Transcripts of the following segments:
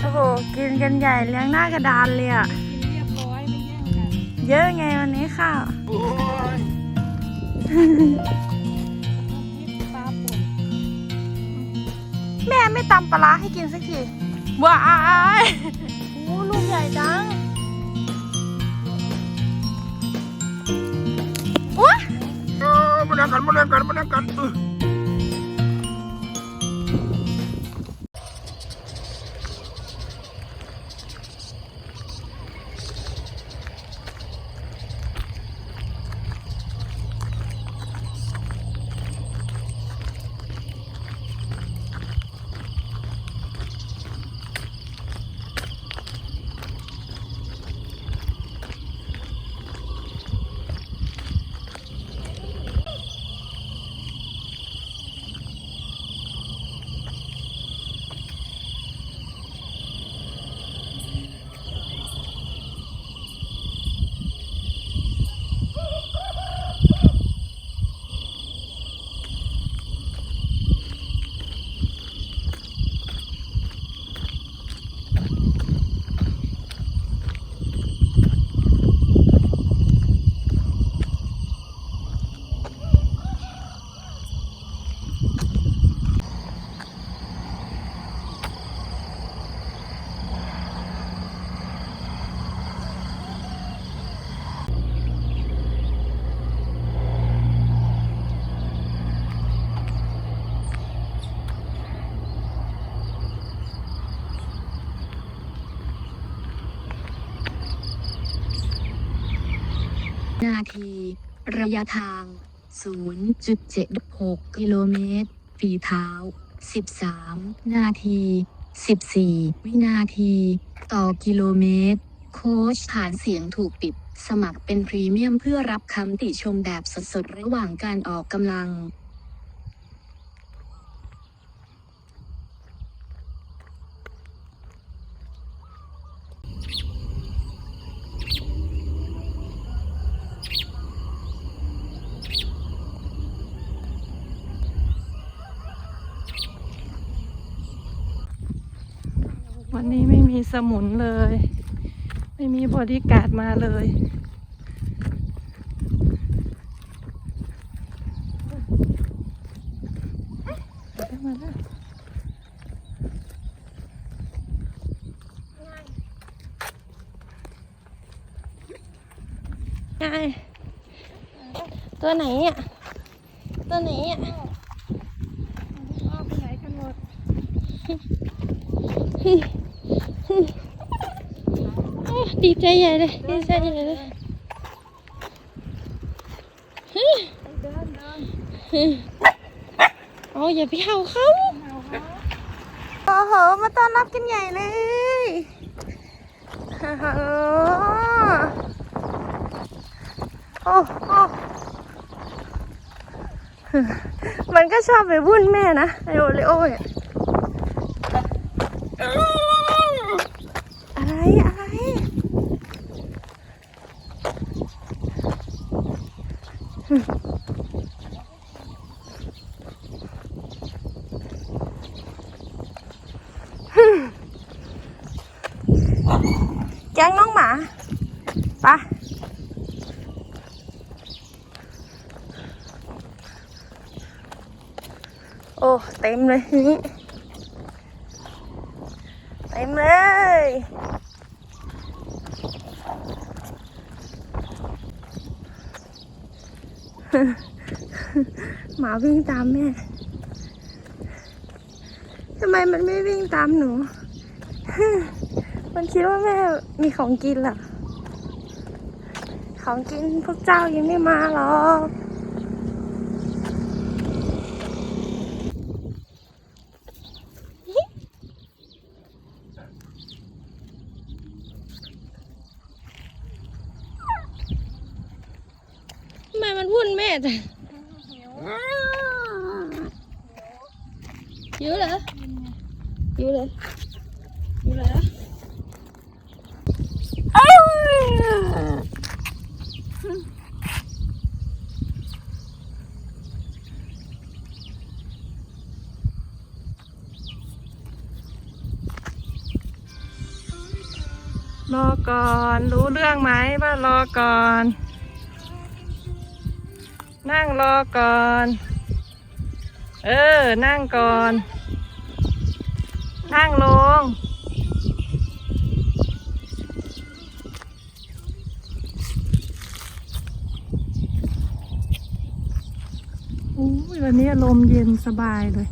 โอ้โห กินกันใหญ่เลี้ยงหน้ากระดานเลยอะกินเรียบร้อยไม่แย่งกันเยอะไงวันนี้ข้าวน้ำพริกปลาป่นแม่ไม่ตำปลาร้าให้กินสักทีว้ายโอ้ลูกใหญ่จังอุ๊ยเออมาเล่นกันมาเล่นกันมาเล่นกันเออ นาที ระยะทาง 0.76 กิโลเมตร ฝีเท้า 13 นาที 14 วินาที ต่อกิโลเมตร โค้ชฐานเสียงถูกปิด สมัครเป็นพรีเมียมเพื่อรับคำติชมแบบสดๆ ระหว่างการออกกำลัง วันนี้ไม่มีสมุนเลย ไม่มีบอดี้การ์ดมาเลย มาแล้วไงตัวไหนอะตัวไหนอะอ้าวไปไหนกันหมด ดีใจใหญ่เลยดีใจใหญ่เลยเดินเดินเอาอย่าไปเห่าเขาเอาโอ้โหมาต้อนรับกันใหญ่เลยโอ้โหโอ้มันก็ชอบไปวุ่นแม่นะไอโอเลโอเนี่ยอะไรอะไร แก๊งน้องหมาไปะ โอ้เต็มเลยทีนี้เต็มเลยหมาวิ่งตามแม่ทำไมมันไม่วิ่งตามหนู มันคิดว่าแม่มีของกินหรอ ของกินพวกเจ้ายังไม่มาหรอกทำไมมันวุ่นแม่ จังอยู่เหรอยู่เลยอยู่เลยเหรอรอก่อน รู้เรื่องไหมว่ารอก่อน นั่งรอก่อน เออ นั่งก่อน นั่งลงอุ้ยวันนี้ลมเย็นสบายเลย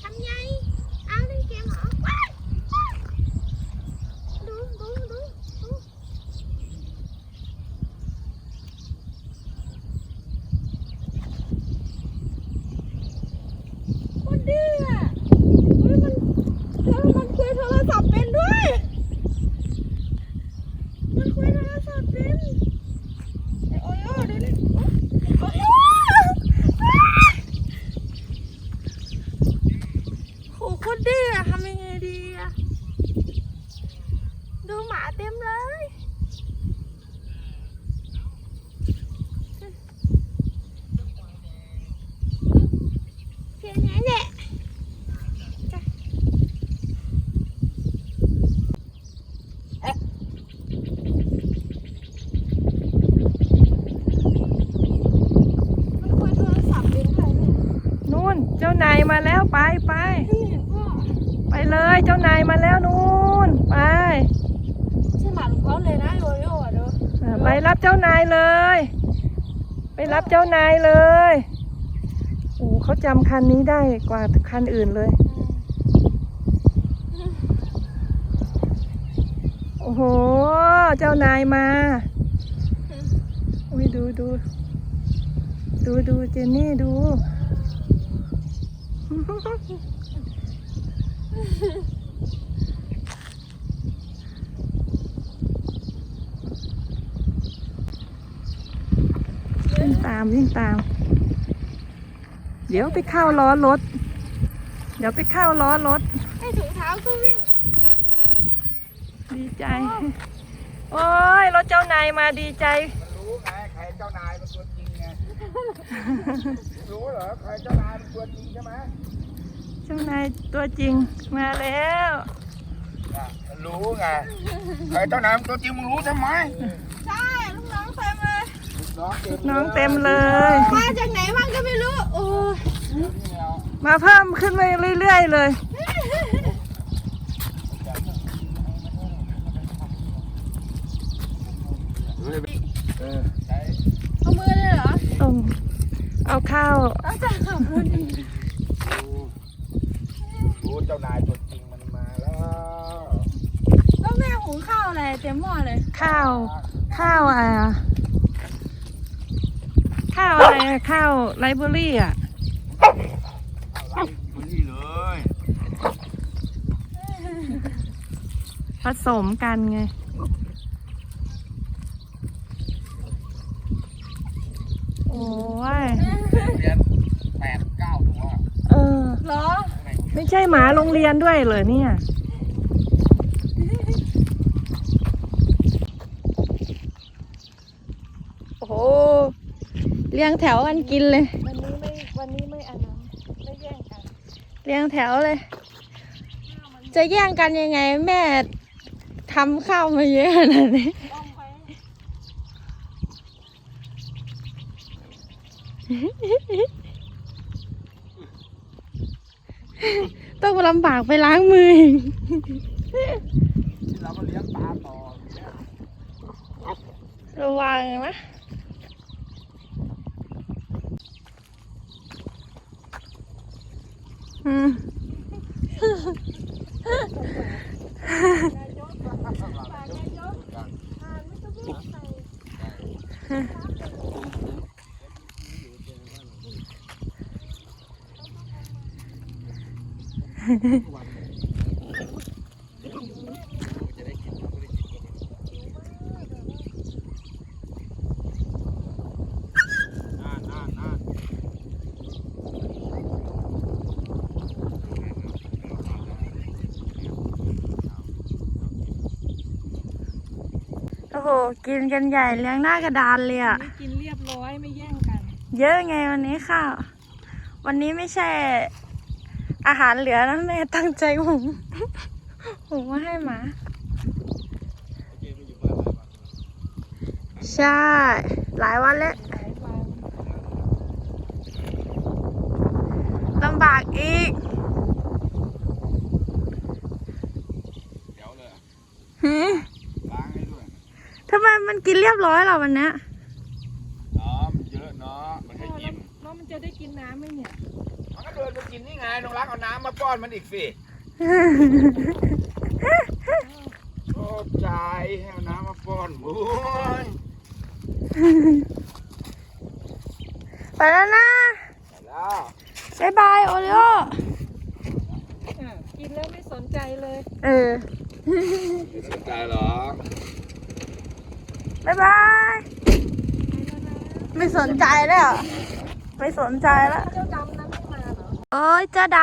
ทำไงเอาเล่นเกมเหรอว้ายว้ายดูดูดูดูคนดื้ออะเฮ้ยมันเธอมันคุยโทรศัพท์เป็นด้วย มันคุยโทรศัพท์เป็นไอ้โอโย่ดูดิโอโย่โหโคนดื้ออะทำยังไงดีอะดูหมาเต็มเลยเพียงไงเนี่ยจ้ะเอ๊ะมันคุยโทรศัพท์เป็นใครเนี่ย นู่น เจ้านาย มาแล้วไปไปพี่เห็นพ่อไปเลยเจ้านายมาแล้วนู่นไปใช่หมาของเขาเลยนะโยโย่อะเด้อเออไปรับเจ้านายเลย ไปรับเจ้านายเลยโอ้เขาจำคันนี้ได้กว่าคันอื่นเลยโอ้โห เจ้านายมาอุ้ยดูดูดูดูเจนนี่ดู วิ่งตามวิ่งตาม เดี๋ยวไปเข้าล้อรถ เดี๋ยวไปเข้าล้อรถให้ถุงเท้าก็วิ่ง ดีใจ โอ้ยรถเจ้านายมาดีใจรู้ไงใครเจ้านายเป็นตัวจริงไง รู้เหรอใครเจ้านายเป็นตัวจริงใช่ไหมเจ้านายตัวจริงมาแล้วอะรู้ไงใครเจ้านายเป็นตัวจริงมึงรู้ใช่ไหมใช่ลูกน้องเต็มเลยน้องเต็มน้องเต็มเลย มาจากไหนบ้างก็ไม่รู้โอ้ยมาเพิ่มขึ้นไปเรื่อยๆเลย เออใช้เอามือเลยเหรอส่ ง เอาข้าวเอาจากขับรถรู้รู้เจ้านายตัวจริงมันมาแล้วแล้วแม่หุงข้าวอะไรเต็มหม้อเลย ข้าว ข้าวอะไรอะข้าวอะไรอะข้าวไลบรารีอะมานี่เลยผสมกันไง โอ้ย เรียนแปดเก้าตัว เออ เหรอ ไม่ใช่หมาโรงเรียนด้วยเหรอเนี่ย โอ้โหเรียงแถวกันกินเลย วันนี้ไม่ วันนี้ไม่อันนั้นไม่แย่งกันเรียงแถวเลย จะแย่งกันยังไงแม่ทำข้าวมาเยอะขนาดนี้ ต้อง ลำบากไปล้างมืออีกเราก็เลี้ยงปลาต่อระวังนะอืมอ่านอ่านอ่าน โอ้โห กินกันใหญ่เลี้ยงหน้ากระดานเลยอะกินเรียบร้อยไม่แย่งกัน เยอะไงวันนี้ข้าว วันนี้ไม่ใช่ อาหารเหลือนะแม่ตั้งใจหุงหุงมาให้หมา ใช่ หลายวันแล้วลำบากอีกเดี๋ยวเลยหือทำไมมันกินเรียบร้อยเราวันนี้น้ำเยอะเนาะมันให้กินแล้วมันจะได้กินน้ำไหมเนี่ย ดินไปกินนี่ไงน้องรักเอาน้ำมาป้อนมันอีกสิโอ้ใจให้เอาน้ำมาป้อนโอ้ยไปแล้วนะไปแล้วบ๊ายบายโอริโออะกินแล้วไม่สนใจเลย เออไม่สนใจหรอกบ๊ายบาย ไม่สนใจแล้ว ไม่สนใจแล้ว เอโอ้ยเจ้าด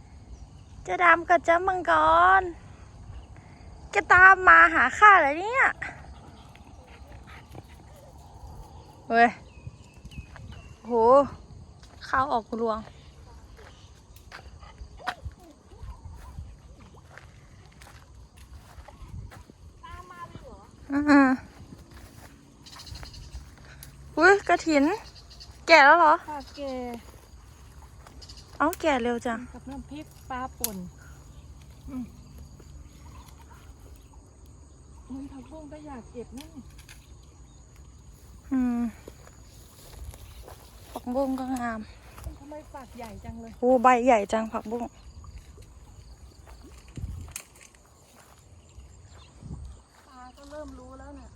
ำเจ้าดำกับเจ้ามังกร จะตามมาหาข้าเหรอเนี่ยเฮ้ยโหข้าวออกรวง อืออุ้ยกระถิน แก่แล้วเหรอ แก เอ้าแก่เร็วจัง กับน้ำพริกปลาป่นอืมมันผักบุ้งก็อยากเก็บนี่อืมผักบุ้งก็งามทำไมฝักใหญ่จังเลยโอ้ใบใหญ่จังผักบุ้งปลาก็เริ่มรู้แล้วเนี่ย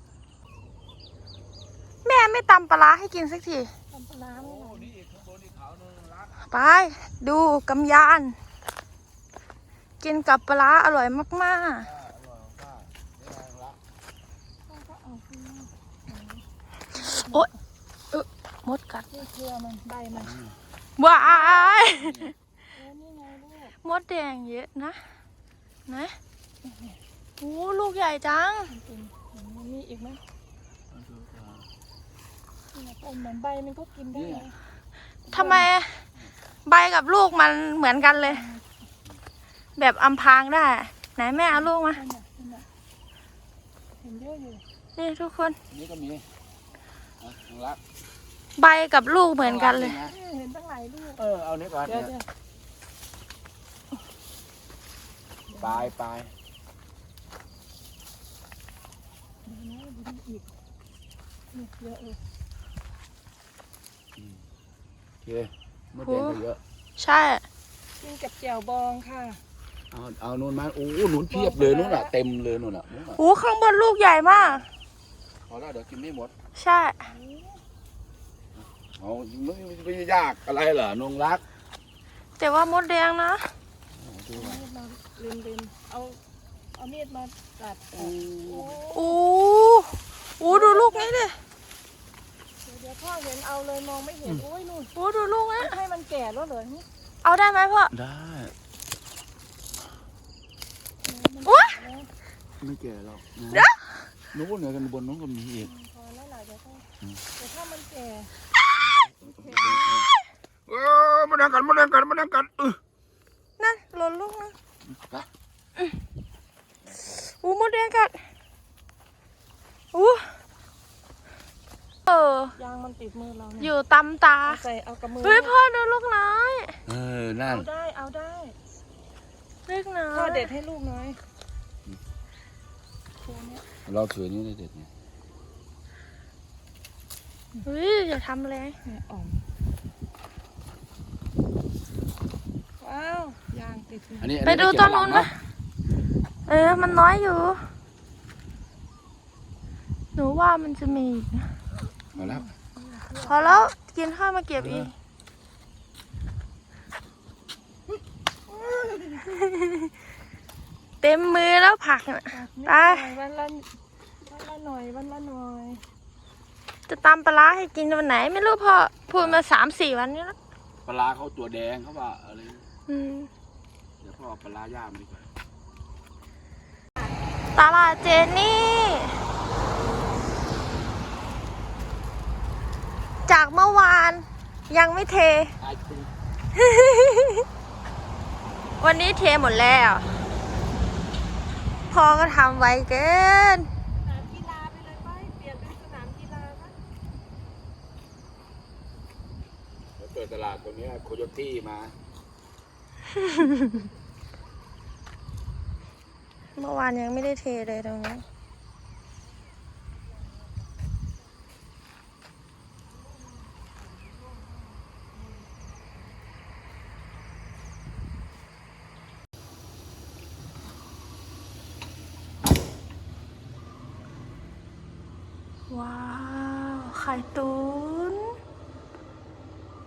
แม่ไม่ตำปลาร้าให้กินสักที ไป ดูกำยาน กินกับปลาร้าอร่อยมากอ่าอร่อยมากนี่ไงรักต้องก็เอาขึ้นมาๆโอ๊ยเอ๊ะมดกัดนี่เครือมันใบมันว้ายเออนี่ไงลูกมดแดงเยอะนะนะโอ้ลูกใหญ่จังจริงๆมันมีอีกไหมเนี่ยต้นเหมือนใบมันก็กินได้นะ ทำไม ใบกับลูกมันเหมือนกันเลย แบบอำพรางได้ ไหนแม่เอาลูกมานั่นน่ะนั่นน่ะเห็นเยอะอยู่นี่ทุกคน นี่ก็มีอะน้องรักใบกับลูกเหมือนกันเลยเออเห็นตั้งหลายลูกเออ เอานี้ก่อนเดี๋ยวเนี่ยเดี๋ยวปลายปลายนี่เยอะเลย โอเค มดแดงก็เยอะ ใช่ กินกับแจ่วบองค่ะ เอาเอานู่นมาโอ้โหหนุนเพียบเลยนู่นอะเต็มเลยนู่นอะนู่นอะโอ้ข้างบนลูกใหญ่มาก พอแล้วเดี๋ยวกินไม่หมดใช่ เอาไม่ไม่ยากอะไรเหรอนงรักแต่ว่ามดแดงนะ เอาดูเอามามีดมาเล็มเล็มเอาเอามีดมาตัดอโอ้อกโอ้โอ้โอ้ดูลูกนี้ดิเดี๋ ยวพ่อเห็นเอาเลยมองไม่เห็นโอ้ยนู่นโอ้ดูลูกนี้ให้มันแก่แล้วเหรอนี่เอาได้ไหมพ่อได้มันโอ๊ยแล้วไม่แก่หรอกเดี๋ยวนู้นเนี่ยกันบนนู้นก็มีอีกพอแล้วหล่ะเดี๋ยวพ่อแต่ถ้ามันแก่เออมาดังกันมาดังกันมาดังกันเออนั่นหล่นลูกนะไปอู้มดแดงกัดอู้ เออ ยางมันติดมือเราอเนี่ยยู่ตำตา เอาใส่เอากับมือเฮ้ยพ่อดูลูกน้อยเออ นั่น เอาได้เอาได้ลูกน้อยพ่อเด็ดให้ลูกน้อยตัวเนี้ยเราถือนี่ได้เด็ดเนี่ยเฮ้ยอย่าทำแรงเนี่ยอ่อมว้าวยางติดมืออันนี้ไปดูต้นนู้นไหมเออ มันน้อยอยู่ หนูว่ามันจะมีอีกนะ มาแล้วพอแล้วกินข้าวมาเก็บอีกเต็มมือแล้วผักน่ะนิดไปหน่อยวันละวันละหน่อยวันละหน่อย จะตำปลาร้าให้กินวันไหน ไม่รู้พอพูดมาสามสี่วันนี้แล้วปลาร้าเขาตัวแดงเขาว่าอะไรอืมเดี๋ยวพ่อเอาปลาร้าย่างดีกว่าตลาดเจนี่ จากเมื่อวาน ยังไม่เท วันนี้เทหมดแล้วพอก็ทำไวเกินเปิดตลาดตรงนี้โคโยตี้มา เมื่อวานยังไม่ได้เทเลยตรงนี้